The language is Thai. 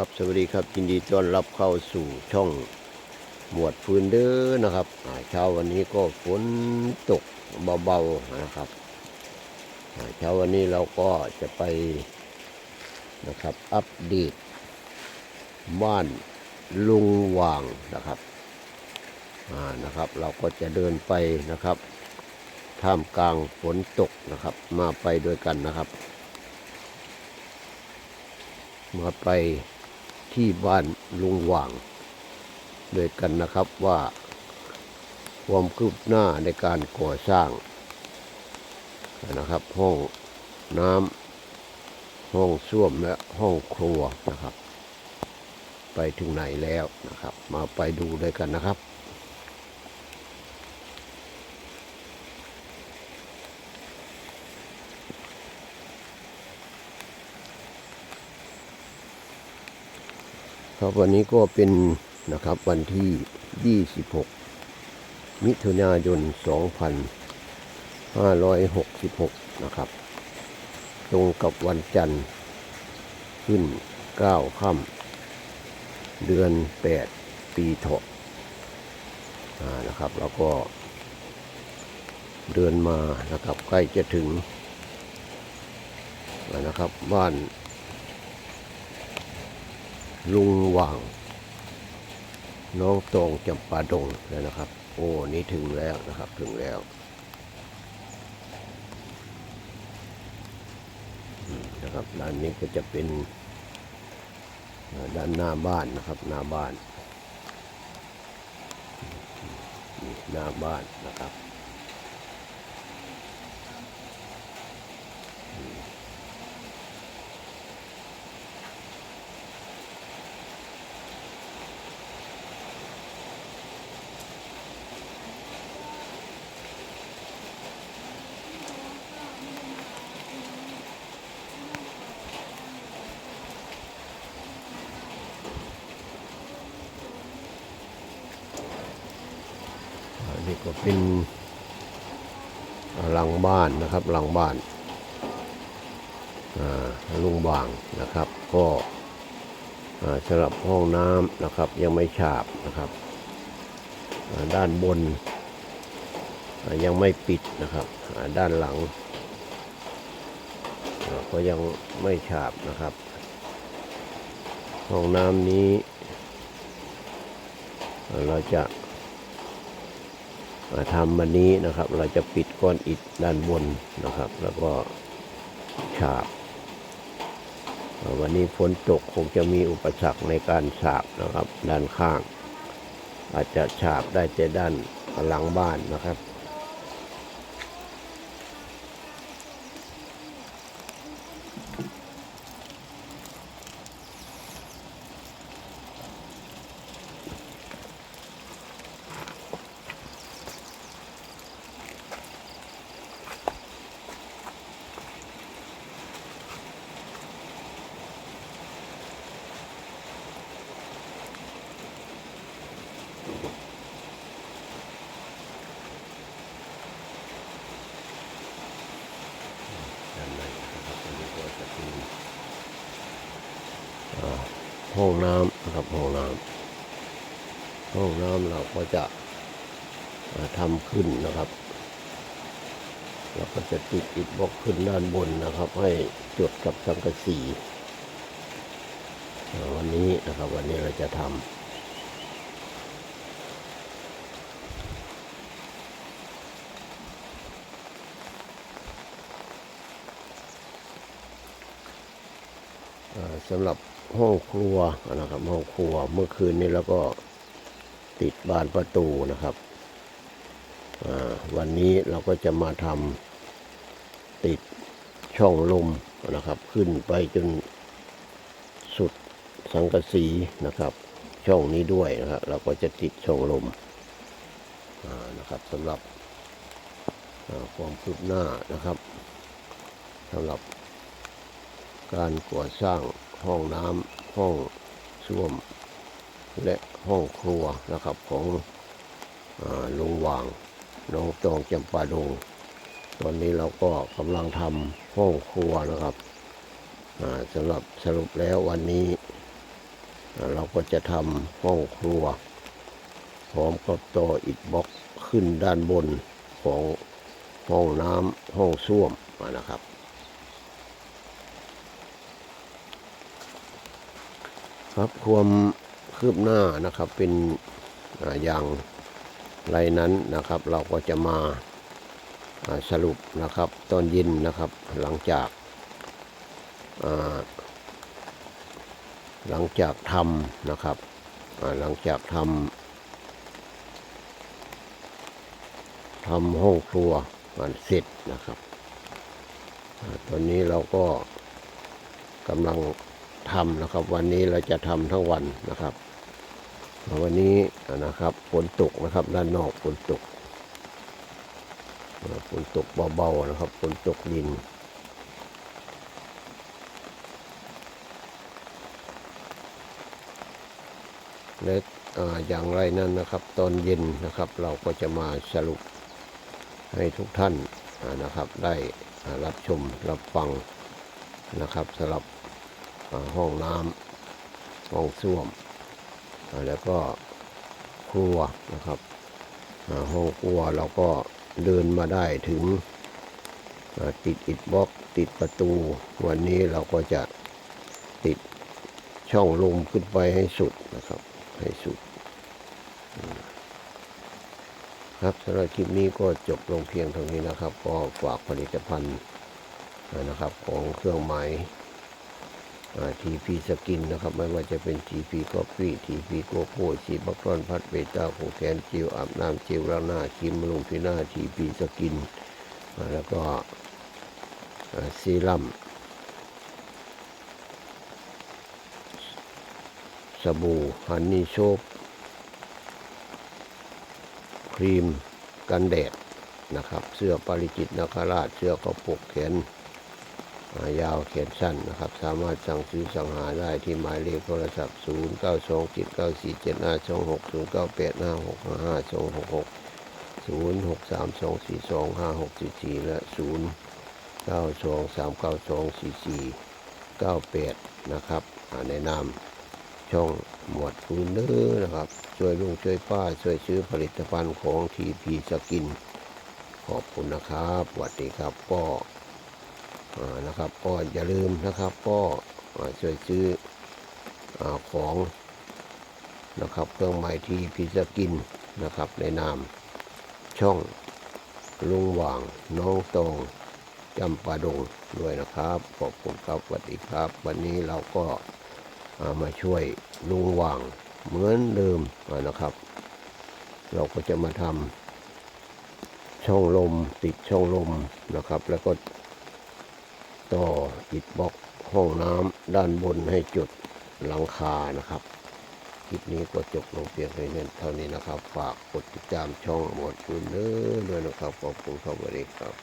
ครับสวัสดีครับยินดีต้อนรับเข้าสู่ช่องหมวดฟืนเด้อนะครับเช้าวันนี้ก็ฝนตกเบาๆนะครับเช้าวันนี้เราก็จะไปนะครับอัปเดตบ้านลุงหว่างนะครับอ่านะครับเราก็จะเดินไปนะครับท่ามกลางฝนตกนะครับ มาไปด้วยกันนะครับ มาไป ที่บ้านลุงหว่างด้วยกันนะครับว่าความคืบหน้าในการก่อสร้างนะครับ ห้องน้ำห้องส้วมและห้องครัวนะครับ ไปถึงไหนแล้วนะครับ มาไปดูด้วยกันนะครับ ครับวันนี้ก็เป็นนะครับวันที่ 26 มิถุนายน 2566 นะครับ ตรงกับวันจันทร์ขึ้น 9 ค่ำเดือน 8 ปีเถาะนะครับ แล้วก็เดินมานะครับใกล้จะถึงนะครับบ้าน ลุงหว่าง น้องตองจำปาดงแล้วนะครับ โอ้นี่ถึงแล้วนะครับถึงแล้วนะครับด้านนี้ก็จะเป็นด้านหน้าบ้านนะครับ หน้าบ้านหน้าบ้านนะครับ เป็นหลังบ้านนะครับหลังบ้านลุงบางนะครับ ก็สำหรับห้องน้ำนะครับยังไม่ฉาบนะครับ ด้านบนยังไม่ปิดนะครับด้านหลังก็ยังไม่ฉาบนะครับ ห้องน้ำนี้ เราจะ มาทำวันนี้นะครับ เราจะปิดก้อนอิฐด้านบนนะครับ แล้วก็ฉาบวันนี้ฝนตกคงจะมีอุปสรรคในการฉาบนะครับ ด้านข้าง อาจจะฉาบได้แต่ด้านหลังบ้านนะครับ ด้านในนะครับอันนี้ก็จะเป็นอ่า ห้องน้ำนะครับห้องน้ำห้องน้ำเราก็จะทำขึ้นนะครับเราก็จะติดอิฐบล็อกขึ้นด้านบนนะครับ ให้จดกับสังกะสีวันนี้นะครับวันนี้เราจะทำสำหรับ ห้องครัวนะครับ ห้องครัวเมื่อคืนนี้แล้วก็ติดบานประตูนะครับ วันนี้เราก็จะมาทำติดช่องลมนะครับ ขึ้นไปจนสุดสังกะสีนะครับ ช่องนี้ด้วยนะครับเราก็จะติดช่องลมนะครับสำหรับความคืบหน้านะครับสำหรับ การก่อสร้างห้องน้ำห้องส้วม และห้องครัวนะครับของลุงหวางน้องตองจำปาดงตอนนี้เราก็กำลังทำห้องครัวนะครับสำหรับสรุปแล้ววันนี้เราก็จะทำห้องครัวพร้อมกับต่ออิฐบล็อกขึ้นด้านบนของห้องน้ำห้องส้วมนะครับ ครับความคืบหน้านะครับเป็นอย่างไรนั้นนะครับ เราก็จะมาสรุปนะครับตอนเย็นนะครับหลังจากาหลังจากทำนะครับหลังจากทำทำห้องครัวเสร็จนะครับอตอนนี้เราก็กำลัง ทำนะครับ วันนี้เราจะทำทั้งวันนะครับ วันนี้นะครับฝนตกนะครับ ด้านนอกฝนตกฝนตกเบาๆนะครับฝนตกดินและอย่างไรนั้นนะครับ ตอนเย็นนะครับ เราก็จะมาสรุปให้ทุกท่านนะครับ ได้รับชมรับฟังนะครับสำหรับ ห้องน้ำห้องส้วม แล้วก็ครัวนะครับห้องครัวเราก็เดินมาได้ถึงติดอิฐบล็อกติดประตู วันนี้เราก็จะติดช่องลมขึ้นไปให้สุดนะครับ ให้สุด ครับสำหรับคลิปนี้ก็จบลงเพียงเท่านี้นะครับ ก็ฝากผลิตภัณฑ์นะครับของเครื่องหมาย ทีพีสกินนะครับ ไม่ว่าจะเป็นทีพีกาแฟทีพีโกโก้ชีบักรอนพัดเบต้าผูแขนจิวอาบน้ำจิวล้างหน้าครีมบำรุงผิวหน้าทีพีสกิน แล้วก็ซีรั่มสบู่ฮันนี่โชคครีมกันแดดนะครับ เสื้อปาริจิตนาคราช เสื้อกระปกแขน อ่ายาวแขนสั้นนะครับ สามารถสั่งซื้อสั่งหาได้ที่หมายเลขโทรศัพท์ 0 9 2 7 9 4 7 5 2 6 0 9 8 5 6 5 5 2 6 6 0 6 3 2 4 2 5 6 4 4 และ 0 9 2 3 9 2 4 4 9 8 นะครับอ่าในนามช่องหมวดฟูนเนอร์นะครับ ช่วยลุงช่วยป้า ช่วยซื้อผลิตภัณฑ์ของทีพีสกิน ขอบคุณนะครับสวัสดีครับก็อ่า นะครับก็อย่าลืมนะครับก็ช่วยซื้ออของนะครับเครื่องหมายที่พีสกินนะครับในนามช่องลุงหว่างน้องตองจำปาดงด้วยนะครับขอบคุณครับสวัสดีครับ วันนี้เราก็ามาช่วยลุงหว่างเหมือนเดิมนะครับ เราก็จะมาทำช่องลมติดช่องลมนะครับ แล้วก็ ต่ออิดบล็อกห้องน้ำด้านบนให้จุดหลังคานะครับ คลิปนี้ก็จบลงเพียงเท่านี้นะครับ ฝากกดติดตามช่องหมดคุณเด้อด้วยนะครับขอบคุณครับสวัสดีครับ